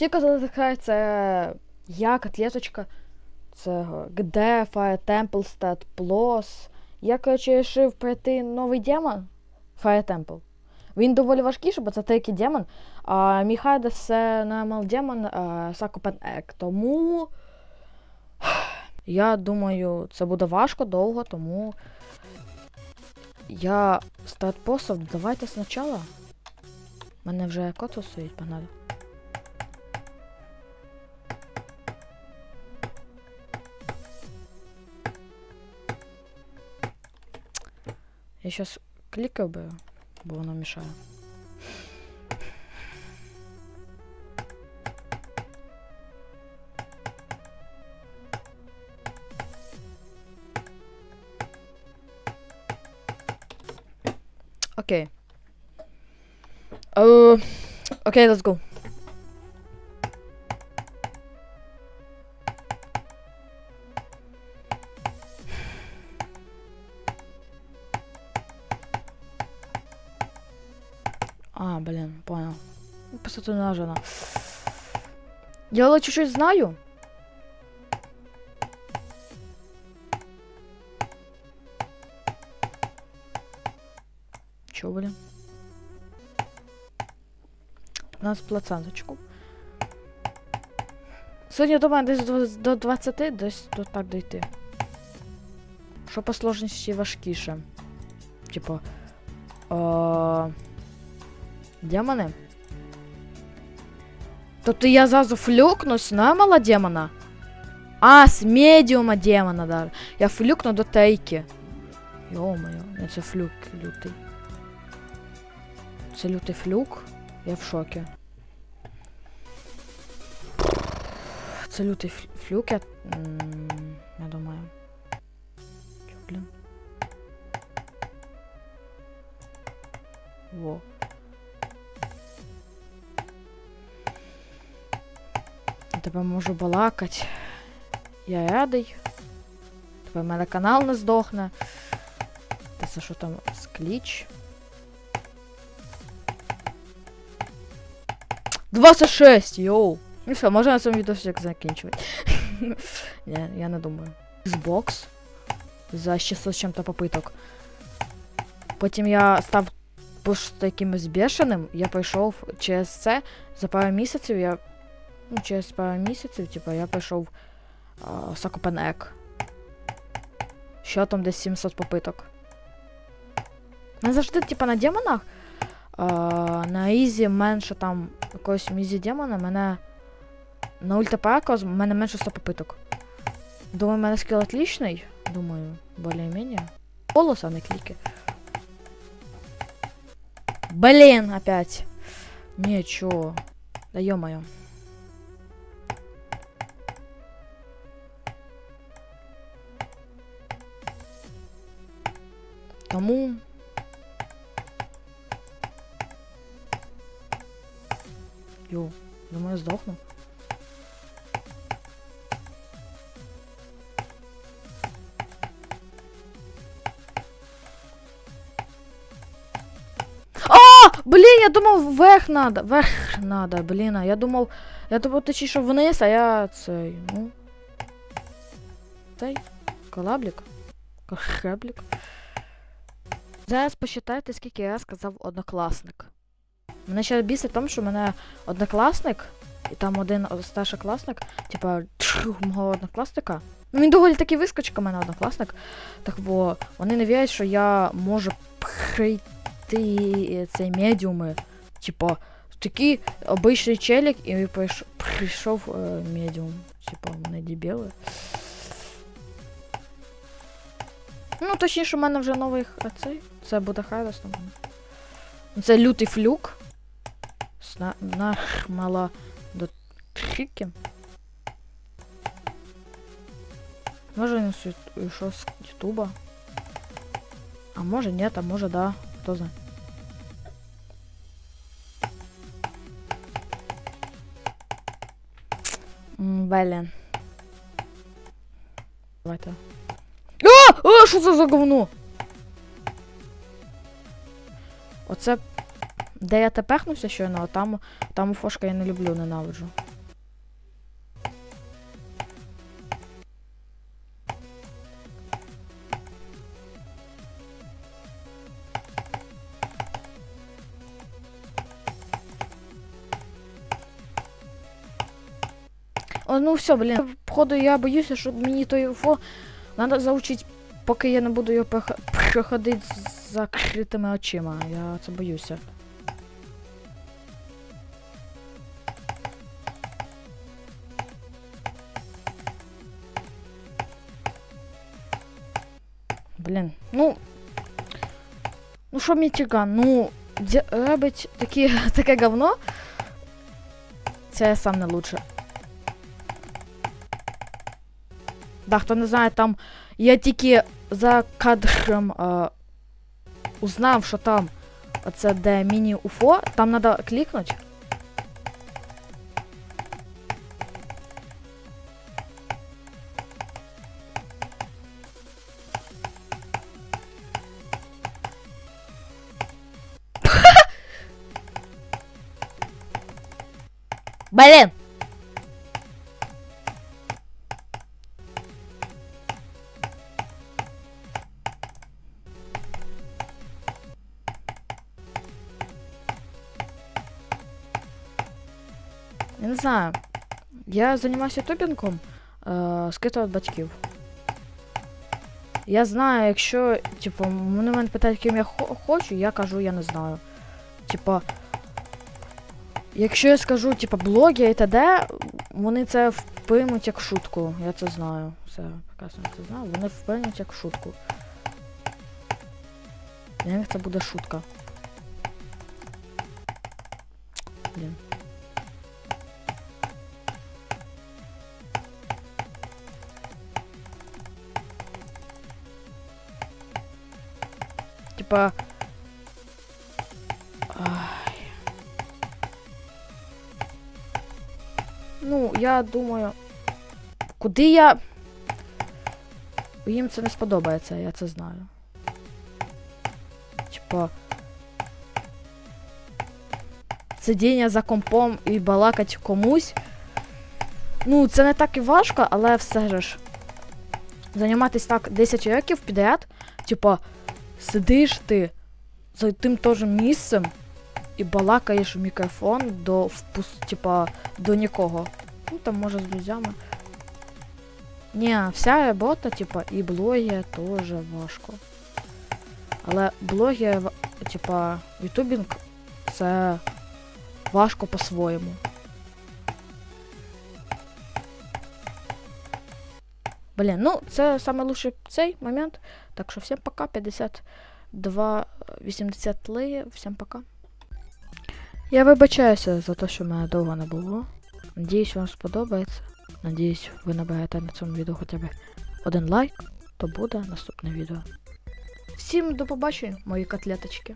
Всі казали, така це я, котлеточка, це где Fire Temple Stat Plus. Я, коротше, вирішив пройти новий демон Fire Temple. Він доволі важкіший, бо це тільки демон. А Міхайда це нормал демон Сакопен Ек. Тому я думаю, це буде важко, довго, тому я статпосов, давайте спочатку. Мене вже код стоїть, погнали. Я сейчас клікав би, бо воно мішає. Окей. Е, Окей, let's go. А, блин, понял. Просто нажано. Я але чуть-чуть знаю. Чё, блин? 15 плаценточку. Сьогодні, думаю, десь до, до 20, десь до так дойти. Що по сложності важкіше. Типу. Е- демони. Тобто я зразу флюкнусь на мала демона. А, з медіума демона даже. Я флюкну до тейки. Йо-моє, не це флюк лютий. Це лютий флюк. Я в шокі. Це лютий фл- флюк, я. м, Я думаю. Чо, блін? Во. Тебе можу балакать. Я радий. Тебе в мене канал не здохне. Та це що там скліч? 26, йоу. Ну що, можна на цьому відосик закінчувати. я, я не думаю. Xbox за 600 з чим-то попиток. Потім я став просто якимось бешеним, я пройшов через це за пару місяців я. Ну, через пару місяців, типу, я пройшов Сакопенек. Що там десь 700 попиток. Не завжди, типу, на демонах. А, на Ізі менше там якогось мізі демона, мене на ультапако в мене менше 100 попиток. Думаю, в мене скіл отличний. Думаю, более-менее. Голос, а не кліки. Блин, опять. Не, чё. Да ё-моё. Тому Йоу, думаю, здохну. Блін, я думав, вверх надо. Вверх надо, блін. Я думав. Я думав, точніше вниз, а я цей, ну. Цей. Колаблік. Кораблік. Зараз посчитайте, скільки я сказав однокласник. Мене ще бісить в тому, що мене однокласник, і там один старшокласник, типа мого однокласника. Ну він доволі таки вискочка, мене однокласник. Так бо вони не вірять, що я можу прийти цей медіуми. Типа, такий обичний челік, і прийшов, прийшов е, медіум. Типа, вони дебіли. Ну, точніше, у мене вже новий х- цей. Це буде Хайвест. Це лютий флюк. Сна... Нахмала до трики. Може він з Ю- йшов з Ютуба. А може ні, а може да. Хто знає. М, Блін. Давайте. А! А, що це за говно? Оце. Де я тепехнувся щойно, а там там фошка я не люблю, ненавиджу. О, ну все, блін. Походу я боюся, що мені той фо... Надо заучить поки я не буду його проходити з закритими очима. Я це боюся. Блін, ну. Ну що Мічиган, ну, робить такі, таке говно. Це сам не. Да, хто не знає, там я тільки за кадром е, узнав, що там оце де міні-уфо, там треба клікнути. Блин! Я не знаю. Я займаюся тубінгом е, скрито від батьків. Я знаю, якщо, типу, вони мене питають, ким я хо- хочу, я кажу, я не знаю. Типа, якщо я скажу, типа, блоги і т.д., вони це вприймуть як шутку. Я це знаю. Все, прекрасно це знаю. Вони вприймуть як шутку. Для них це буде шутка. Блін. Типа. Ай. Ну, я думаю. Куди я. Їм це не сподобається, я це знаю. Типа. Сидіння за компом і балакать комусь. Ну, це не так і важко, але все ж. Займатися так 10 років підряд, типа, сидиш ти за тим теж місцем і балакаєш в мікрофон до впус, типа, до нікого. Ну там може з друзями. Ні, вся робота, типа, і блоги теж важко. Але блоги, типа, ютубінг це важко по-своєму. Блін, ну це саме цей момент. Так що всім пока, 52 80 ли, всім пока. Я вибачаюся за те, що мене довго не було. Надіюсь, вам сподобається. Надіюсь, ви наберете на цьому відео хоча б один лайк, то буде наступне відео. Всім до побачення, мої котлеточки.